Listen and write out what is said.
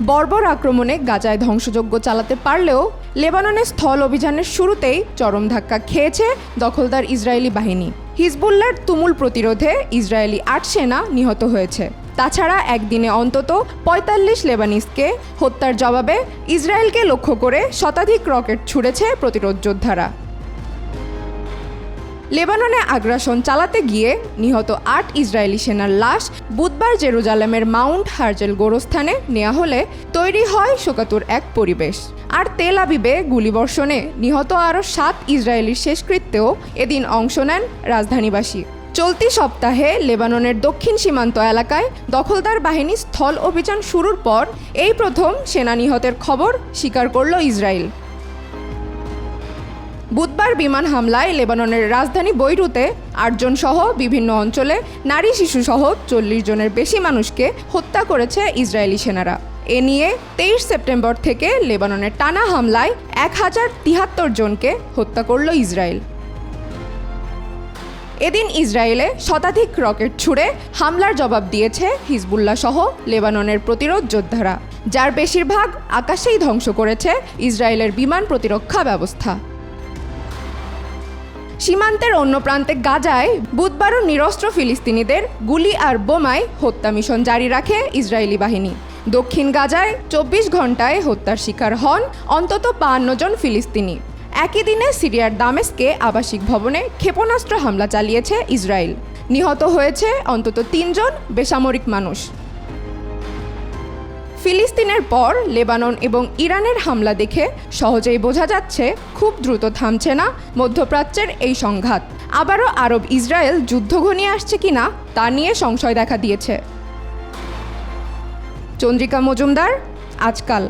বর্বর আক্রমণে গাজায় ধ্বংসযজ্ঞ চালাতে পারলেও লেবাননের স্থল অভিযানের শুরুতেই চরম ধাক্কা খেয়েছে দখলদার ইসরায়েলি বাহিনী। হিজবুল্লার তুমুল প্রতিরোধে ইসরায়েলি আট সেনা নিহত হয়েছে। তাছাড়া একদিনে অন্তত পঁয়তাল্লিশ লেবানিসকে হত্যার জবাবে ইসরায়েলকে লক্ষ্য করে শতাধিক রকেট ছুড়েছে প্রতিরোধ যোদ্ধারা। লেবাননে আগ্রাসন চালাতে গিয়ে নিহত আট ইসরায়েলি সেনার লাশ বুধবার জেরুজালেমের মাউন্ট হার্জেল গোরস্থানে নেওয়া হলে তৈরি হয় শোকাতুর এক পরিবেশ। আর তেল আবিবে গুলিবর্ষণে নিহত আরও সাত ইসরায়েলির শেষকৃত্যেও এদিন অংশ নেন রাজধানীবাসী। চলতি সপ্তাহে লেবাননের দক্ষিণ সীমান্ত এলাকায় দখলদার বাহিনী স্থল অভিযান শুরুর পর এই প্রথম সেনা নিহতের খবর স্বীকার করল ইসরায়েল। বুধবার বিমান হামলায় লেবাননের রাজধানী বৈরুতে আটজন সহ বিভিন্ন অঞ্চলে নারী শিশুসহ চল্লিশ জনের বেশি মানুষকে হত্যা করেছে ইসরায়েলি সেনারা। এ নিয়ে তেইশ সেপ্টেম্বর থেকে লেবাননের টানা হামলায় এক হাজার তিহাত্তর জনকে হত্যা করল ইসরায়েল। এদিন ইসরায়েলে শতাধিক রকেট ছুড়ে হামলার জবাব দিয়েছে হিজবুল্লাহ সহ লেবাননের প্রতিরোধ যোদ্ধারা, যার বেশিরভাগ আকাশেই ধ্বংস করেছে ইসরায়েলের বিমান প্রতিরক্ষা ব্যবস্থা। সীমান্তের অন্য প্রান্তে গাজায় বুধবারও নিরস্ত্র ফিলিস্তিনিদের গুলি আর বোমায় হত্যা মিশন জারি রাখে ইসরায়েলি বাহিনী। দক্ষিণ গাজায় চব্বিশ ঘন্টায় হত্যার শিকার হন অন্তত বাহান্ন জন ফিলিস্তিনি। একই দিনে সিরিয়ার দামেস্কে আবাসিক ভবনে ক্ষেপণাস্ত্র হামলা চালিয়েছে ইসরায়েল। নিহত হয়েছে অন্তত তিনজন বেসামরিক মানুষ। ফিলিস্তিনের পর লেবানন এবং ইরানের হামলা দেখে সহজেই বোঝা যাচ্ছে খুব দ্রুত থামছে না মধ্যপ্রাচ্যের এই সংঘাত। আবারও আরব ইসরায়েল যুদ্ধ ঘনিয়ে আসছে কিনা তা নিয়ে সংশয় দেখা দিয়েছে। চন্দ্রিকা মজুমদার, আজকাল।